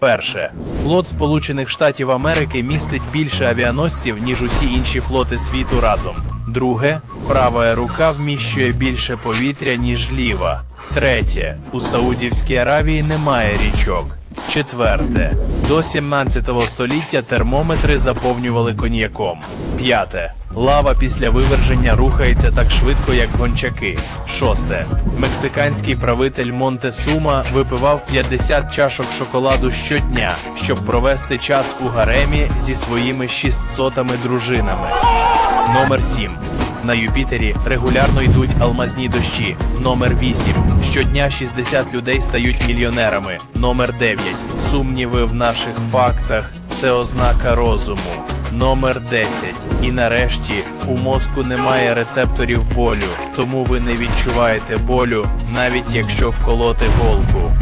Перше, флот Сполучених Штатів Америки містить більше авіаносців, ніж усі інші флоти світу разом. Друге, права рука вміщує більше повітря, ніж ліва. Третє, у Саудівській Аравії немає річок. Четверте, до 17 століття термометри заповнювали коньяком. П'яте. Лава після виверження рухається так швидко, як гончаки. Шосте. Мексиканський правитель Монтесума випивав 50 чашок шоколаду щодня, щоб провести час у гаремі зі своїми 600 дружинами. Номер 7. На Юпітері регулярно йдуть алмазні дощі. Номер 8. Щодня 60 людей стають мільйонерами. Номер 9. Сумніви в наших фактах це ознака розуму. Номер 10. І нарешті у мозку немає рецепторів болю, тому ви не відчуваєте болю, навіть якщо вколоти голку.